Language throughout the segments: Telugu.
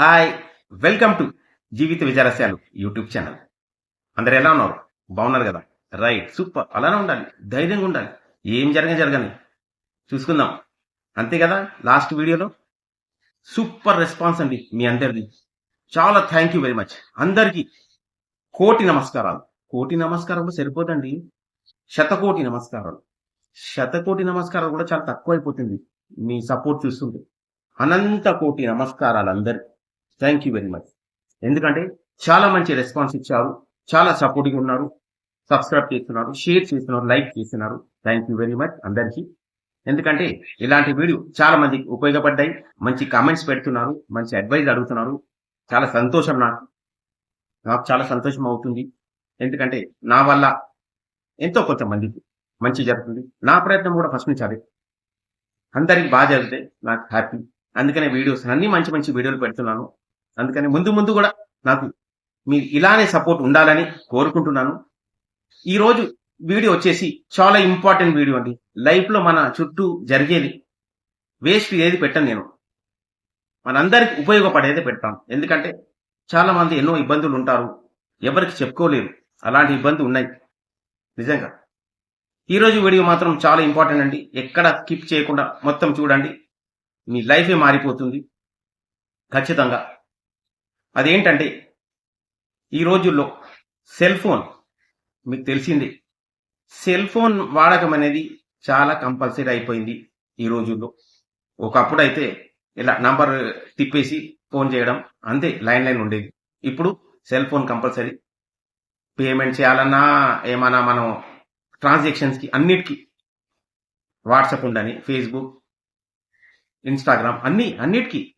హాయ్ వెల్కమ్ టు జీవిత విచారస్యాలు యూట్యూబ్ ఛానల్. అందరు ఎలా ఉన్నారు? బాగున్నారు కదా? Right super. అలానే ఉండాలి ధైర్యంగా ఉండాలి. ఏం జరగ జరగని. చూసుకుందాం. అంతే కదా లాస్ట్ వీడియోలో? సూపర్ రెస్పాన్స్ అండి మీ అందరిది. చాలా థ్యాంక్ యూ వెరీ మచ్. అందరికీ కోటి నమస్కారాలు. కోటి నమస్కారాలు సరిపోదండి. శతకోటి నమస్కారాలు. శతకోటి నమస్కారాలు కూడా చాలా తక్కువ అయిపోతుంది మీ సపోర్ట్ చూస్తుంటే. అనంత కోటి నమస్కారాలు అందరికి థ్యాంక్ యూ వెరీ మచ్ ఎందుకంటే చాలా మంచి రెస్పాన్స్ ఇచ్చారు. చాలా సపోర్టింగ్ ఉన్నారు. సబ్స్క్రైబ్ చేస్తున్నారు షేర్ చేస్తున్నారు లైక్ చేస్తున్నారు. థ్యాంక్ యూ వెరీ మచ్ అందరికీ. ఎందుకంటే ఇలాంటి వీడియో చాలా మందికి ఉపయోగపడ్డాయి. మంచి కామెంట్స్ పెడుతున్నారు. మంచి అడ్వైజ్ అడుగుతున్నారు. చాలా సంతోషం నాకు. నాకు చాలా సంతోషం అవుతుంది. ఎందుకంటే నా వల్ల ఎంతో కొంతమందికి మంచి జరుగుతుంది. నా ప్రయత్నం కూడా ఫస్ట్ నుంచి అదే. అందరికి బాగా జరిగితే నాకు హ్యాపీ అందుకనే వీడియోస్ అన్ని మంచి మంచి వీడియోలు పెడుతున్నాను. అందుకని ముందు ముందు కూడా నాకు మీరు ఇలానే సపోర్ట్ ఉండాలని కోరుకుంటున్నాను. ఈరోజు వీడియో వచ్చేసి చాలా ఇంపార్టెంట్ వీడియో అండి. లైఫ్లో మన చుట్టూ జరిగేది వేస్ట్ ఏది పెట్టను నేను. మనందరికి ఉపయోగపడేది పెడతాను ఎందుకంటే చాలా మంది ఎన్నో ఇబ్బందులు ఉంటారు ఎవరికి చెప్పుకోలేరు. అలాంటి ఇబ్బందులు ఉన్నాయి. నిజంగా. ఈరోజు వీడియో మాత్రం చాలా ఇంపార్టెంట్ అండి. ఎక్కడ స్కిప్ చేయకుండా మొత్తం చూడండి. మీ లైఫే మారిపోతుంది. ఖచ్చితంగా. అదేంటంటే ఈ రోజుల్లో సెల్ ఫోన్ మీకు తెలిసింది సెల్ ఫోన్ వాడకం అనేది చాలా కంపల్సరీ అయిపోయింది ఈ రోజుల్లో. ఒకప్పుడు అయితే ఇలా నంబర్ తిప్పేసి ఫోన్ చేయడం అంతే లైన్ లైన్ ఉండేది. ఇప్పుడు సెల్ ఫోన్ కంపల్సరీ పేమెంట్ చేయాలన్నా ఏమన్నా మనం ట్రాన్సాక్షన్స్కి అన్నిటికీ వాట్సాప్ ఉండని ఫేస్బుక్ ఇన్స్టాగ్రామ్ అన్ని అన్నిటికీ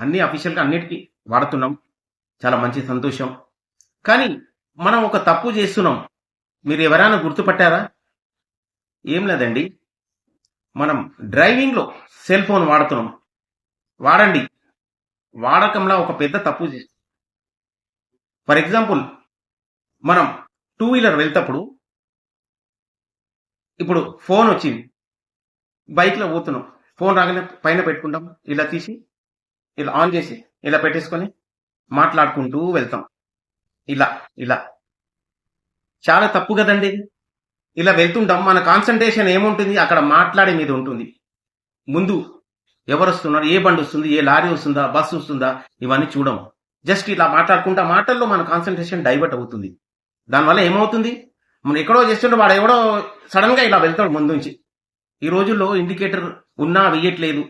అన్ని అఫీషియల్గా అన్నిటికీ వాడుతున్నాం. చాలా మంచి సంతోషం. కానీ మనం ఒక తప్పు చేస్తున్నాం. మీరు ఎవరైనా గుర్తుపట్టారా? ఏం లేదండి. మనం డ్రైవింగ్లో సెల్ ఫోన్ వాడుతున్నాం. వాడండి. వాడకంలో ఒక పెద్ద తప్పు చేస్తాం ఫర్ ఎగ్జాంపుల్ మనం టూ వీలర్ వెళ్తప్పుడు ఇప్పుడు ఫోన్ వచ్చింది. బైక్లో పోతున్నాం. ఫోన్ రాగానే పైన పెట్టుకుంటాం. ఇలా తీసి ఇలా ఆన్ చేసి ఇలా పెట్టేసుకొని మాట్లాడుకుంటూ వెళ్తాం. ఇలా ఇలా. చాలా తప్పు కదండి. ఇలా వెళ్తుంటాం. మన కాన్సన్ట్రేషన్ ఏముంటుంది? అక్కడ మాట్లాడే మీద ఉంటుంది. ముందు ఎవరు వస్తున్నారు? ఏ బండి వస్తుంది? ఏ లారీ వస్తుందా? బస్సు వస్తుందా? ఇవన్నీ చూడము. జస్ట్ ఇలా మాట్లాడుకుంటా మాటల్లో మన కాన్సన్ట్రేషన్ డైవర్ట్ అవుతుంది. దానివల్ల ఏమవుతుంది? మనం ఎక్కడో చేస్తుంటే వాడు ఎవడో సడన్గా ఇలా వెళ్తాడు ముందు నుంచి. ఈ రోజుల్లో ఇండికేటర్ ఉన్నా వెయ్యట్లేదు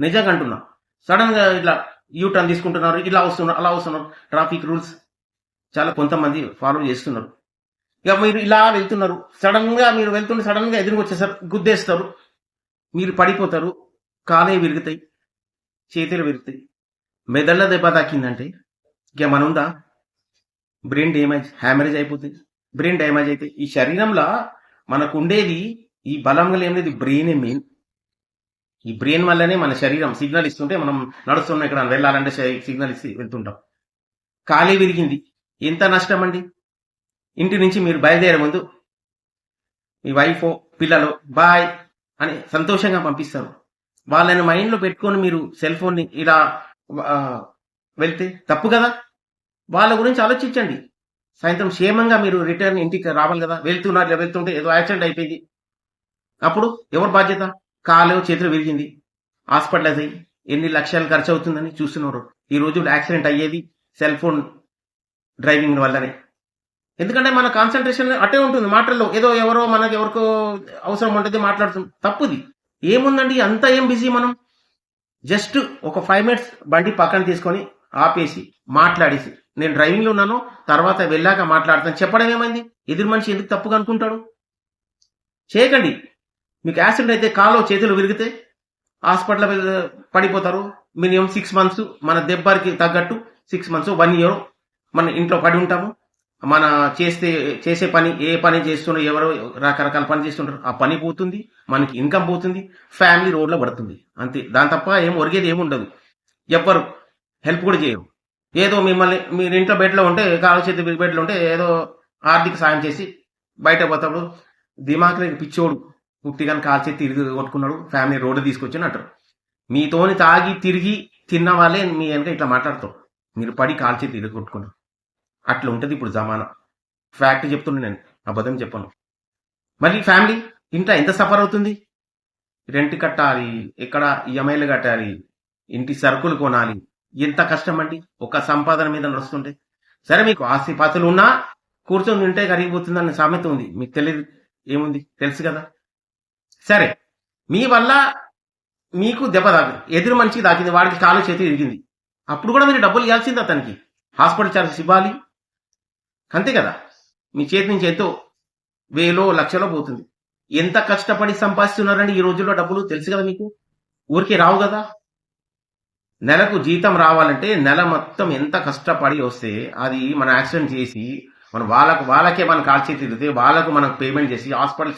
నిజంగా అంటున్నా. సడన్గా ఇట్లా ఇలా యూ టర్న్ తీసుకుంటున్నారు ఇలా వస్తున్నారు అలా వస్తున్నారు. ట్రాఫిక్ రూల్స్ చాలా కొంతమంది ఫాలో చేస్తున్నారు. ఇక మీరు ఇలా వెళ్తున్నారు సడన్గా మీరు వెళ్తుంటే సడన్గా ఎదురుకు వచ్చేసారు గుద్దేస్తారు. మీరు పడిపోతారు కాలే విరుగుతాయి చేతులు విరుగుతాయి. మెదళ్ళ దెబ్బ తాకిందంటే ఇక మన ఉందా బ్రెయిన్ డ్యామేజ్ హ్యామరేజ్ అయిపోతుంది బ్రెయిన్ డ్యామేజ్ అయితే ఈ శరీరంలో మనకు ఉండేది ఈ బలంగా లేనిది బ్రెయినే మెయిన్ ఈ బ్రెయిన్ వల్లనే మన శరీరం సిగ్నల్ ఇస్తుంటే మనం నడుస్తున్నాం ఇక్కడ వెళ్ళాలంటే సిగ్నల్ ఇచ్చి వెళ్తుంటాం. ఖాళీ విరిగింది. ఎంత నష్టం అండి? ఇంటి నుంచి మీరు బయలుదేరే ముందు మీ వైఫ్ పిల్లలు బాయ్ అని సంతోషంగా పంపిస్తారు. వాళ్ళని మైండ్లో పెట్టుకొని మీరు సెల్ ఫోన్ని ఇలా వెళ్తే తప్పు కదా? వాళ్ళ గురించి ఆలోచించండి. సాయంత్రం క్షేమంగా మీరు రిటర్న్ ఇంటికి రావాలి కదా? వెళ్తున్నారు వెళ్తుంటే ఏదో యాక్సిడెంట్ అయిపోయింది. అప్పుడు ఎవరు బాధ్యత? కాలు చేతులు విరిగింది. హాస్పిటలైజ్ అయ్యి ఎన్ని లక్షలు ఖర్చు అవుతుందని చూస్తున్నారు. ఈ రోజు యాక్సిడెంట్ అయ్యేది సెల్ ఫోన్ డ్రైవింగ్ వల్లనే. ఎందుకంటే మన కాన్సన్ట్రేషన్ అటే ఉంటుంది మాటల్లో. ఏదో ఎవరో మనకి ఎవరికో అవసరం ఉంటుంది మాట్లాడుతుంది తప్పుది. ఏముందండి? అంత ఏం బిజీ మనం? జస్ట్ ఒక ఫైవ్ మినిట్స్ బండి పక్కన తీసుకొని ఆపేసి మాట్లాడేసి నేను డ్రైవింగ్లో ఉన్నాను తర్వాత వెళ్ళాక మాట్లాడతాను. చెప్పడం ఏమైంది? ఎదురు మనిషి ఎందుకు తప్పుగా అనుకుంటాడు? చేయకండి. మీకు యాక్సిడెంట్ అయితే కాలో చేతులు విరిగితే హాస్పిటల్ పడిపోతారు. మినిమం సిక్స్ మంత్స్ మన దెబ్బకి తగ్గట్టు సిక్స్ మంత్స్ వన్ ఇయర్ మన ఇంట్లో పడి ఉంటాము. మన చేస్తే చేసే పని ఏ పని చేస్తున్నారు ఎవరో రకరకాల పని చేస్తుంటారు. ఆ పని పోతుంది మనకి ఇన్కమ్ పోతుంది ఫ్యామిలీ రోడ్లో పడుతుంది. అంతే. దాని తప్ప ఏం ఒరిగేది ఏమి ఉండదు. ఎవ్వరు హెల్ప్ కూడా చేయరు. ఏదో మిమ్మల్ని మీరు ఇంట్లో బెడ్లో ఉంటే కాలు చేతి బెడ్లో ఉంటే ఏదో ఆర్థిక సాయం చేసి బయట పోతాడు. దిమాగ్ పిచ్చోడు. పుట్టిగాని కాలు తిరిగి కొట్టుకున్నాడు ఫ్యామిలీ రోడ్డు తీసుకొచ్చినట్టు అంటారు. మీతోని తాగి తిరిగి తిన్న వాళ్ళే మీ వెనక ఇట్లా మాట్లాడతావు మీరు పడి కాల్చి తిరగొట్టుకున్నారు అట్లా ఉంటుంది ఇప్పుడు జమానా. ఫ్యాక్ట్ చెప్తున్నా నేను అబద్ధం చెప్పను. మళ్ళీ ఫ్యామిలీ ఇంట్లో ఎంత సఫర్ అవుతుంది? రెంట్ కట్టాలి ఎక్కడ ఈఎంఐలు కట్టాలి ఇంటి సరుకులు కొనాలి ఎంత కష్టం అండి? ఒక సంపాదన మీద నడుస్తుంటే. సరే మీకు ఆస్తిపాతులు ఉన్నా కూర్చొని ఉంటే కరిగిపోతుందన్న సామెత ఉంది. మీకు తెలియదు ఏముంది? తెలుసు కదా. సరే మీ వల్ల మీకు దెబ్బ తాకింది ఎదురు మనిషికి తాకింది వాడికి కాలు చేతి ఇరిగింది. అప్పుడు కూడా మీరు డబ్బులు ఇవ్వాల్సింది అతనికి. హాస్పిటల్ ఛార్జెస్ ఇవ్వాలి. అంతే కదా? మీ చేతి నుంచి ఎంతో వేలో లక్షలో పోతుంది. ఎంత కష్టపడి సంపాదిస్తున్నారండి ఈ రోజుల్లో డబ్బులు? తెలుసు కదా మీకు? ఊరికే రావు కదా? నెలకు జీతం రావాలంటే నెల మొత్తం ఎంత కష్టపడి వస్తే అది మన యాక్సిడెంట్ చేసి మనం వాళ్ళకు వాళ్ళకే మన కాల్ చేతి తిరిగితే వాళ్ళకు మనం పేమెంట్ చేసి హాస్పిటల్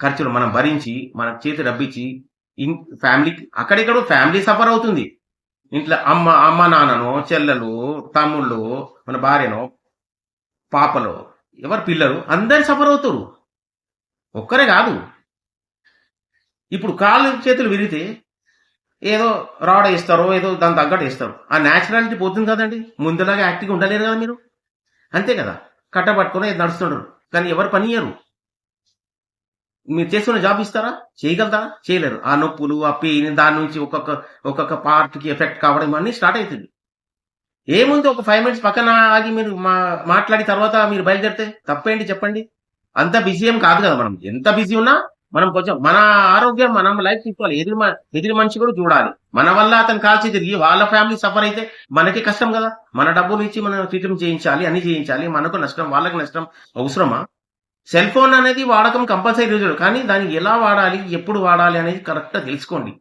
ఖర్చులు మనం భరించి మన చేతి డబ్బిచ్చి ఇన్ ఫ్యామిలీకి అక్కడిక్కడ ఫ్యామిలీ సఫర్ అవుతుంది. ఇంట్లో అమ్మ అమ్మ నాన్ననో చెల్లెలు తమ్ముళ్ళు మన భార్యనో పాపలో ఎవరు పిల్లలు అందరు సఫర్ అవుతారు. ఒక్కరే కాదు. ఇప్పుడు కాళ్ళు చేతులు విరిగితే ఏదో రాడ్ వేస్తారో ఏదో దాని తగ్గట్టు వేస్తారు. ఆ న్యాచురాలిటీ పోతుంది కదండి. ముందులాగా యాక్టివ్గా ఉండలేరు కదా మీరు. అంతే కదా. కట్టబట్టుకుని నడుస్తుంటారు కానీ ఎవరు పని చేయరు. మీరు చేస్తున్న జాబ్ ఇస్తారా? చేయగలుగుతారా? చేయలేరు. ఆ నొప్పులు ఆ పెయిన్ దాని నుంచి ఒక్కొక్క ఒక్కొక్క పార్ట్కి ఎఫెక్ట్ కావడం అన్నీ స్టార్ట్ అవుతుంది. ఏముంది ఒక ఫైవ్ మినిట్స్ పక్కన ఆగి మీరు మా మాట్లాడిన తర్వాత మీరు బయలుదేరితే తప్పేంటి చెప్పండి? అంత బిజీ ఏం కాదు కదా మనం. ఎంత బిజీ ఉన్నా మనం కొంచెం మన ఆరోగ్యం మనం లైఫ్ తీసుకోవాలి. ఎదురు మ- ఎదురు మనిషి కూడా చూడాలి. మన వల్ల అతను కాల్చి తిరిగి వాళ్ళ ఫ్యామిలీ సఫర్ అయితే మనకి కష్టం కదా. మన డబ్బులు ఇచ్చి మనం ట్రీట్మెంట్ చేయించాలి అన్ని చేయించాలి. మనకు నష్టం వాళ్ళకి నష్టం అవసరమా? సెల్ ఫోన్ అనేది వాడకం కంపల్సరీ రోజులు కానీ దాన్ని ఎలా వాడాలి ఎప్పుడు వాడాలి అనేది కరెక్ట్గా తెలుసుకోండి.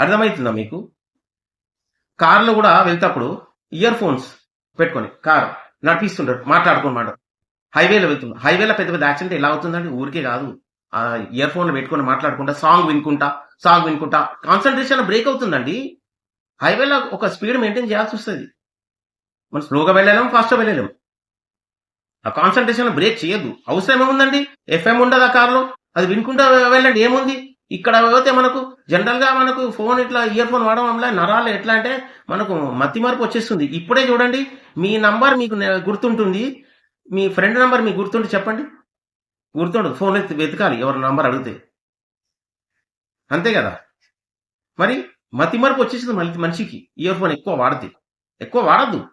అర్థమవుతుందా మీకు? కార్లో కూడా వెళ్తేప్పుడు ఇయర్ ఫోన్స్ పెట్టుకొని కార్ నడిపిస్తుంటారు మాట్లాడుకోమాట హైవేలో వెళ్తున్నారు హైవేలో పెద్ద పెద్ద యాక్సిడెంట్ ఎలా అవుతుందండి? ఊరికే కాదు. ఆ ఇయర్ ఫోన్ పెట్టుకొని మాట్లాడుకుంటా సాంగ్ వినుకుంటా సాంగ్ వినుకుంటా. కాన్సన్ట్రేషన్ బ్రేక్ అవుతుందండి. హైవేలో ఒక స్పీడ్ మెయింటైన్ చేయాల్సి వస్తుంది. మనం స్లోగా వెళ్ళలేము ఫాస్ట్గా వెళ్ళలేము. ఆ కాన్సన్ట్రేషన్ బ్రేక్ చేయొద్దు. అవసరం ఏముందండి? ఎఫ్ఎం ఉండదు ఆ కార్లో? అది వినుకుంటా వెళ్ళండి. ఏముంది? ఇక్కడ పోతే మనకు జనరల్గా మనకు ఫోన్ ఇట్లా ఇయర్ ఫోన్ వాడడం వల్ల నరాలు ఎట్లా అంటే మనకు మత్తి మార్పు వచ్చేస్తుంది. ఇప్పుడే చూడండి. మీ నంబర్ మీకు గుర్తుంటుంది. మీ ఫ్రెండ్ నంబర్ మీకు గుర్తుండి చెప్పండి. గుర్తుండదు ఫోన్ ఎత్తి వెతకాలి ఎవరి నంబర్ అడిగితే. అంతే కదా? మరి మతి మరపు వచ్చేసింది మళ్ళీ మనిషికి. ఇయర్ ఫోన్ ఎక్కువ వాడద్ది. ఎక్కువ వాడద్దు.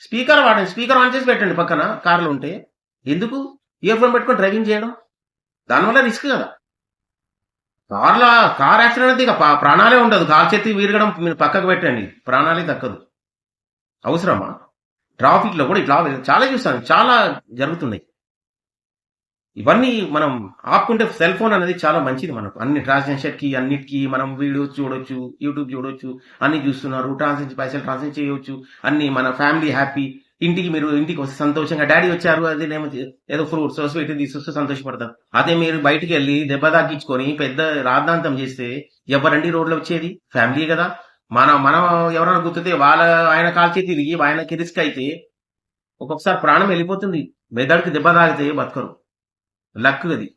స్పీకర్ వాడండి స్పీకర్ ఆన్ చేసి పెట్టండి పక్కన కార్లో ఉంటే. ఎందుకు? ఇయర్ ఫోన్ పెట్టుకొని డ్రైవింగ్ చేయడం? దానివల్ల రిస్క్ కదా. కార్లో కార్ యాక్సిడెంట్ అయితే ఇక ప్రాణాలే ఉండదు. కార్ చేతి విరగడం మీరు పక్కకు పెట్టండి. ప్రాణాలే దక్కదు. అవసరమా? ట్రాఫిక్లో కూడా ఇట్లా చాలా చూస్తాను చాలా జరుగుతున్నాయి. ఇవన్నీ మనం ఆపుకుంటే సెల్ ఫోన్ అనేది చాలా మంచిది మనకు. అన్ని ట్రాన్సాక్షన్కి అన్నిటికీ మనం వీడియోస్ చూడొచ్చు యూట్యూబ్ చూడొచ్చు అన్ని చూస్తున్నారు. ట్రాన్సాక్షన్ పైసలు ట్రాన్సాక్షన్ చేయొచ్చు. అన్ని మన ఫ్యామిలీ హ్యాపీ. ఇంటికి మీరు ఇంటికి వస్తే సంతోషంగా డాడీ వచ్చారు అది ఏదో ఫ్రూట్స్ స్వీట్ తీసుకొస్తే సంతోషపడతారు. అదే మీరు బయటికి వెళ్ళి దెబ్బ తాకించుకొని పెద్ద రాద్ధాంతం చేస్తే ఎవరండి రోడ్లో వచ్చేది? ఫ్యామిలీ కదా. మనం మనం ఎవరైనా గుర్తుతే వాళ్ళ ఆయన కాల్చి తిరిగి ఆయనకి రిస్క్ అయితే ఒక్కొక్కసారి ప్రాణం వెళ్ళిపోతుంది. మెదడుకి దెబ్బ తాగితే బతకరు. లక్ అది.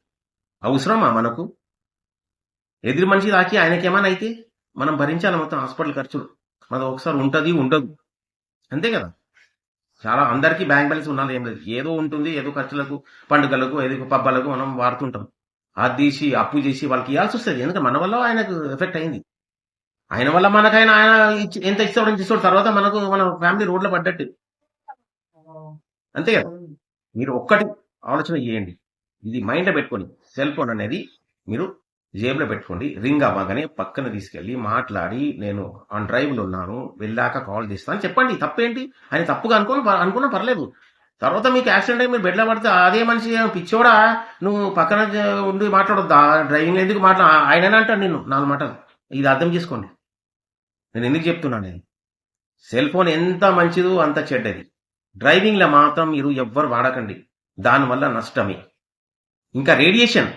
అవసరమా మనకు? ఎదురు మనిషి తాకి ఆయనకి ఏమైనా అయితే మనం భరించాలి మొత్తం హాస్పిటల్ ఖర్చులు. మనది ఒకసారి ఉంటుంది ఉండదు. అంతే కదా? చాలా అందరికీ బ్యాంక్ బ్యాలెన్స్ ఉండాలి ఏం లేదు. ఏదో ఉంటుంది ఏదో ఖర్చులకు పండుగలకు ఏదో పబ్బాలకు మనం వాడుతుంటాం. అది తీసి అప్పు చేసి వాళ్ళకి ఇవ్వాల్సి వస్తుంది. ఎందుకంటే మన వల్ల ఆయనకు ఎఫెక్ట్ అయింది. ఆయన వల్ల మనకైనా ఆయన ఎంత ఇస్తాడని తీసుకోడు తర్వాత మనకు మన ఫ్యామిలీ రోడ్లో పడ్డట్టు. అంతే కదా? మీరు ఒక్కటి ఆలోచన చేయండి. ఇది మైండ్లో పెట్టుకొని సెల్ ఫోన్ అనేది మీరు జేబులో పెట్టుకోండి. రింగ్ అవ్వగానే పక్కన తీసుకెళ్ళి మాట్లాడి నేను ఆన్ డ్రైవ్లో ఉన్నాను వెళ్ళాక కాల్ చేస్తాను చెప్పండి. తప్పేంటి? ఆయన తప్పుగా అనుకోని అనుకున్నా పర్లేదు. తర్వాత మీకు యాక్సిడెంట్ అయి మీరు బెడ్లో పడితే అదే మనిషి పిచ్చోడా? నువ్వు పక్కన ఉండి మాట్లాడొద్దా? డ్రైవింగ్ ఎందుకు మాట్లా ఆయన అంటాడు నిన్ను నాలుగు మాటలు. ఇది అర్థం చేసుకోండి. నేను ఎందుకు చెప్తున్నాను నేను? సెల్ ఫోన్ ఎంత మంచిదో అంత చెడ్డది. డ్రైవింగ్లో మాత్రం మీరు ఎవ్వరు వాడకండి. దానివల్ల నష్టమే. ఇంకా రేడియేషన్.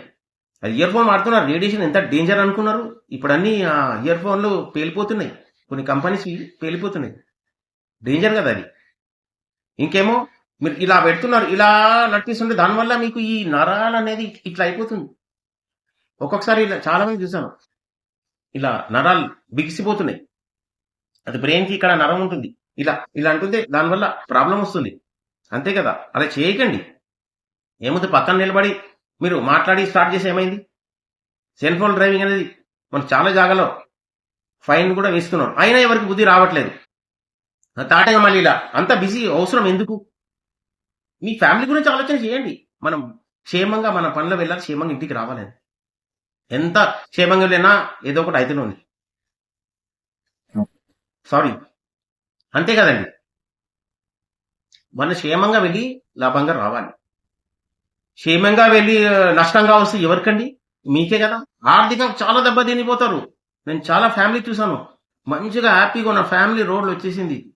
అది ఇయర్ ఫోన్ వాడుతున్నారు. రేడియేషన్ ఎంత డేంజర్ అనుకున్నారు? ఇప్పుడు అన్ని ఇయర్ ఫోన్లు పేలిపోతున్నాయి. కొన్ని కంపెనీస్ పేలిపోతున్నాయి. డేంజర్ కదా అది. ఇంకేమో మీరు ఇలా పెడుతున్నారు ఇలా నడిపిస్తుంటే దానివల్ల మీకు ఈ నరాలు అనేది ఇట్లా అయిపోతుంది. ఒక్కొక్కసారి ఇలా చాలామంది చూసాను ఇలా నరాలు బిగిసిపోతున్నాయి. అది బ్రెయిన్కి ఇక్కడ నరం ఉంటుంది. ఇలా ఇలా అంటుంటే దానివల్ల ప్రాబ్లం వస్తుంది. అంతే కదా? అలా చేయకండి. ఏముంది? పక్కన నిలబడి మీరు మాట్లాడి స్టార్ట్ చేసి ఏమైంది? సెల్ ఫోన్ డ్రైవింగ్ అనేది మనం చాలా జాగాలో ఫైన్ కూడా వేస్తున్నారు అయినా ఎవరికి బుద్ధి రావట్లేదు. తాటగా మళ్ళీ ఇలా అంత బిజీ అవసరం ఎందుకు? మీ ఫ్యామిలీ గురించి ఆలోచన చేయండి. మనం క్షేమంగా మన పనులు వెళ్ళాలి క్షేమంగా ఇంటికి రావాలని ఎంత క్షేమంగా వెళ్ళినా ఏదో ఒకటి అయితేనే ఉంది. సారీ. అంతే కదండి. మనం క్షేమంగా వెళ్ళి లాభంగా రావాలి. క్షేమంగా వెళ్ళి నష్టంగా వస్తే ఎవరికండి? మీకే కదా. ఆర్థికంగా చాలా దెబ్బ తినిపోతారు నేను చాలా ఫ్యామిలీ చూశాను. మంచిగా హ్యాపీగా ఉన్న ఫ్యామిలీ రోడ్లు వచ్చేసింది.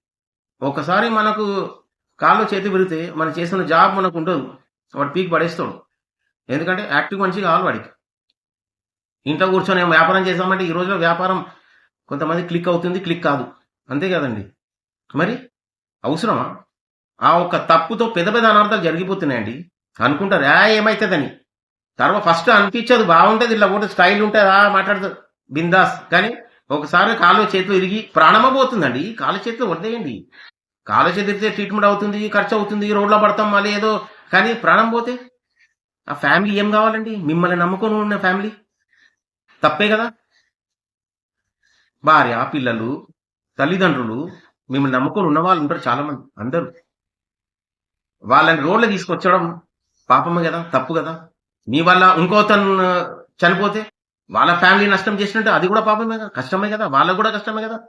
ఒకసారి మనకు కాళ్ళు చేతి పెడితే మనం చేసిన జాబ్ మనకు ఉండదు. వాడు పీక్ పడేస్తాడు. ఎందుకంటే యాక్టివ్ మంచిగా కావాలి వాడికి. ఇంట్లో కూర్చొని వ్యాపారం చేసామంటే ఈ రోజులో వ్యాపారం కొంతమంది క్లిక్ అవుతుంది క్లిక్ కాదు. అంతే కదండి. మరి అవసరమా? ఆ ఒక్క తప్పుతో పెద్ద పెద్ద అనర్థాలు జరిగిపోతున్నాయండి. అనుకుంటారు ఆ ఏమవుతుందని తర్వాత ఫస్ట్ అనిపించదు బాగుంటుంది ఇలా కూడా స్టైల్ ఉంటుంది ఆ మాట్లాడుతుంది బిందాస్. కానీ ఒకసారి కాలు చేతులు ఇరిగి ప్రాణమ పోతుందండి కాలు చేతులు వదిలేయండి కాలు చేతిరితే ట్రీట్మెంట్ అవుతుంది ఖర్చు అవుతుంది రోడ్లో పడతాం మళ్ళీ ఏదో. కానీ ప్రాణం పోతే ఆ ఫ్యామిలీ ఏం కావాలండి? మిమ్మల్ని నమ్ముకొని ఉన్న ఫ్యామిలీ తప్పే కదా. భార్య పిల్లలు తల్లిదండ్రులు మిమ్మల్ని నమ్ముకొని ఉన్న వాళ్ళు ఉంటారు చాలామంది అందరూ. వాళ్ళని రోడ్లు తీసుకొచ్చడం పాపమే కదా తప్పు కదా. మీ వల్ల ఇంకో తను చనిపోతే వాళ్ళ ఫ్యామిలీ నష్టం చేసినట్టు అది కూడా పాపమే కదా కష్టమే కదా వాళ్ళకు కూడా కష్టమే కదా.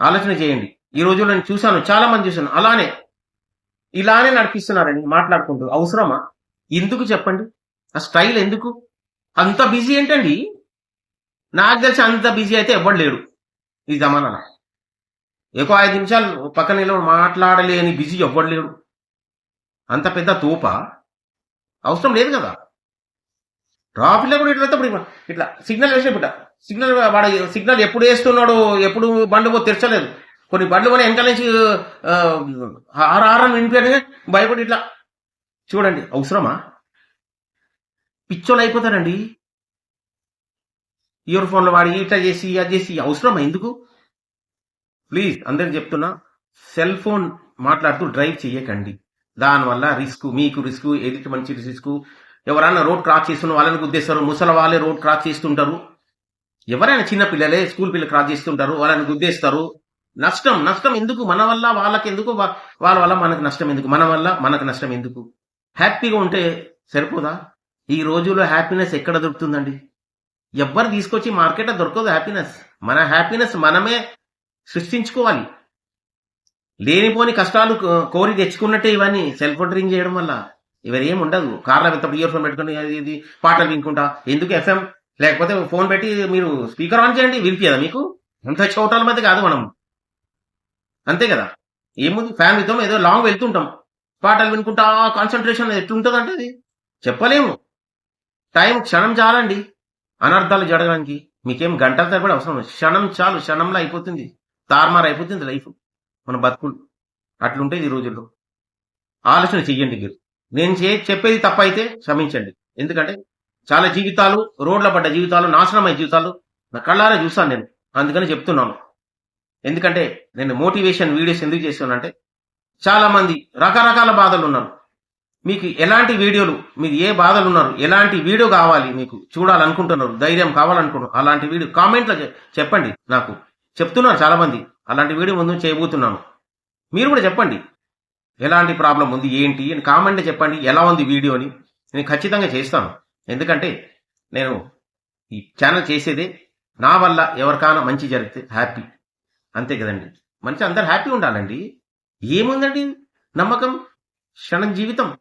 ఆలోచన చేయండి. ఈ రోజు నేను చూశాను చాలా మంది చూశాను. అలానే ఇలానే నడిపిస్తున్నారని మాట్లాడుకుంటూ. అవసరమా? ఎందుకు చెప్పండి? ఆ స్టైల్ ఎందుకు? అంత బిజీ ఏంటండి? నాకు తెలిసి అంత బిజీ అయితే ఎవ్వడు లేడు. ఈ జమానాలో ఎక్కువ ఐదు నిమిషాలు పక్కన నిలబడి మాట్లాడలేని బిజీ ఎవ్వడు లేడు. అంత పెద్ద తోప. అవసరం లేదు కదా. ట్రాఫిక్లో కూడా ఇట్లా ఇప్పుడు ఇట్లా సిగ్నల్ వేసినప్పుడు సిగ్నల్ వాడు సిగ్నల్ ఎప్పుడు వేస్తున్నాడు ఎప్పుడు బండ్లు పోతే తెరచలేదు. కొన్ని బండ్లు కూడా వెనకాల నుంచి ఆరు అని భయపడి ఇట్లా. చూడండి అవసరమా? పిచ్చోళ్ళు అయిపోతారండి. ఇయర్ ఫోన్లు వాడి ఇట్లా చేసి అది చేసి అవసరమా ఎందుకు? ప్లీజ్ అందరికి చెప్తున్నా సెల్ ఫోన్ మాట్లాడుతూ డ్రైవ్ చేయకండి దానివల్ల రిస్క్ మీకు రిస్క్ ఎదుటి మంచి రిస్క్ ఎవరైనా రోడ్ క్రాస్ చేస్తున్న వాళ్ళని గుద్దేస్తారు ముసలి వాళ్ళే రోడ్ క్రాస్ చేస్తుంటారు. ఎవరైనా చిన్న పిల్లలే స్కూల్ పిల్లలు క్రాస్ చేస్తుంటారు వాళ్ళని గుద్దేస్తారు. నష్టం నష్టం ఎందుకు? మన వల్ల వాళ్ళకి ఎందుకు? వాళ్ళ వల్ల మనకు నష్టం ఎందుకు? మన వల్ల మనకు నష్టం ఎందుకు? హ్యాపీగా ఉంటే సరిపోదా? ఈ రోజుల్లో హ్యాపీనెస్ ఎక్కడ దొరుకుతుందండి? ఎవ్వరు తీసుకొచ్చి మార్కెట్లో దొరకదు హ్యాపీనెస్ మన హ్యాపీనెస్ మనమే సృష్టించుకోవాలి. లేనిపోని కష్టాలు కోరి తెచ్చుకున్నట్టే ఇవన్నీ. సెల్ ఫోన్ డ్రింక్ చేయడం వల్ల ఇవన్నీ ఏం ఉండదు. కార్లో వెళ్తాడు ఇయర్ ఫోన్ పెట్టుకుని అది ఇది పాటలు వినుకుంటా. ఎందుకు ఎఫ్ఎం లేకపోతే ఫోన్ పెట్టి మీరు స్పీకర్ ఆన్ చేయండి వినిపించదా మీకు? అంత చోటాల మధ్య కాదు మనం. అంతే కదా? ఏముంది? ఫ్యామిలీతో ఏదో లాంగ్ వెళ్తుంటాం. పాటలు వినుకుంటా కాన్సన్ట్రేషన్ ఎట్లుంటుంది అంటే అది. చెప్పలేము. టైం క్షణం చాలండి. అనర్థాలు జరగడానికి మీకేం గంటల తరబడి అవసరం క్షణం చాలు క్షణంలో అయిపోతుంది. తారుమారు అయిపోతుంది లైఫ్. మన బతుకులు అట్లుంటాయి ఈ రోజుల్లో. ఆలోచన చెయ్యండి మీరు. నేను చే చెప్పేది తప్పైతే క్షమించండి. ఎందుకంటే చాలా జీవితాలు రోడ్ల పడ్డ జీవితాలు నాశనమైన జీవితాలు నా కళ్ళారా చూసాను నేను. అందుకని చెప్తున్నాను. ఎందుకంటే నేను మోటివేషన్ వీడియోస్ ఎందుకు చేస్తున్నానంటే చాలామంది రకరకాల బాధలు ఉన్నారు. మీకు ఎలాంటి వీడియోలు మీరు ఏ బాధలు ఉన్నారు ఎలాంటి వీడియో కావాలి మీకు చూడాలనుకుంటున్నారు ధైర్యం కావాలనుకుంటున్నారు అలాంటి వీడియో కామెంట్లో చెప్పండి నాకు. చెప్తున్నారు చాలామంది అలాంటి వీడియో ముందు చేయబోతున్నాను. మీరు కూడా చెప్పండి. ఎలాంటి ప్రాబ్లం ఉంది ఏంటి అని కామెంట్ చెప్పండి ఎలా ఉంది వీడియోని నేను ఖచ్చితంగా చేస్తాను. ఎందుకంటే నేను ఈ ఛానల్ చేసేదే నా వల్ల ఎవరికైనా మంచి జరిగితే హ్యాపీ. అంతే కదండి. మంచి అందరు హ్యాపీ ఉండాలండి. ఏముందండి నమ్మకం? క్షణం జీవితం.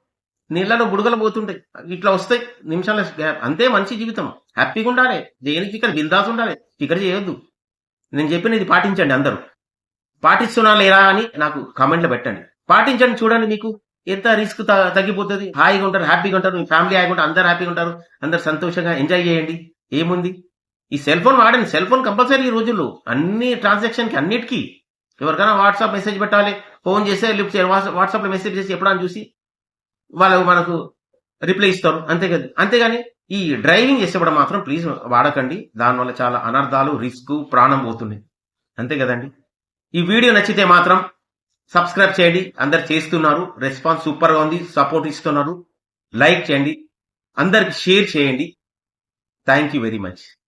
నీళ్ళలో బుడగలు పోతుంటాయి. ఇట్లా వస్తాయి నిమిషాల గ్యాప్. అంతే మంచి జీవితం. హ్యాపీగా ఉండాలి. దేనికి ఇక్కడ బిందాస్ ఉండాలి? ఇక్కడ చేయొద్దు. నేను చెప్పిన ఇది పాటించండి అందరూ. పాటిస్తున్నా లేరా అని నాకు కామెంట్లో పెట్టండి. పాటించండి చూడండి మీకు ఎంత రిస్క్ తగ్గిపోతుంది. హాయిగా ఉంటారు హ్యాపీగా ఉంటారు. మీ ఫ్యామిలీ హాయిగా ఉంటారు అందరు హ్యాపీగా ఉంటారు. అందరు సంతోషంగా ఎంజాయ్ చేయండి. ఏముంది? ఈ సెల్ ఫోన్ వాడండి. సెల్ ఫోన్ కంపల్సరీ ఈ రోజుల్లో. అన్ని ట్రాన్సాక్షన్కి అన్నిటికీ. ఎవరికైనా వాట్సాప్ మెసేజ్ పెట్టాలి. ఫోన్ చేస్తే లిఫ్ట్ వాట్సాప్లో మెసేజ్ చేసి ఎప్పుడైనా చూసి వాళ్ళు మనకు రిప్లై ఇస్తారు అంతే కదా. అంతేగాని ఈ డ్రైవింగ్ చేసేప్పుడు మాత్రం ప్లీజ్ వాడకండి. దానివల్ల చాలా అనర్థాలు రిస్క్ ప్రాణం పోతుంది. అంతే కదండి. ఈ వీడియో నచ్చితే మాత్రం సబ్స్క్రైబ్ చేయండి. అందరు చేస్తున్నారు. రెస్పాన్స్ సూపర్గా ఉంది. సపోర్ట్ ఇస్తున్నారు. లైక్ చేయండి. అందరికి షేర్ చేయండి. Thank you very much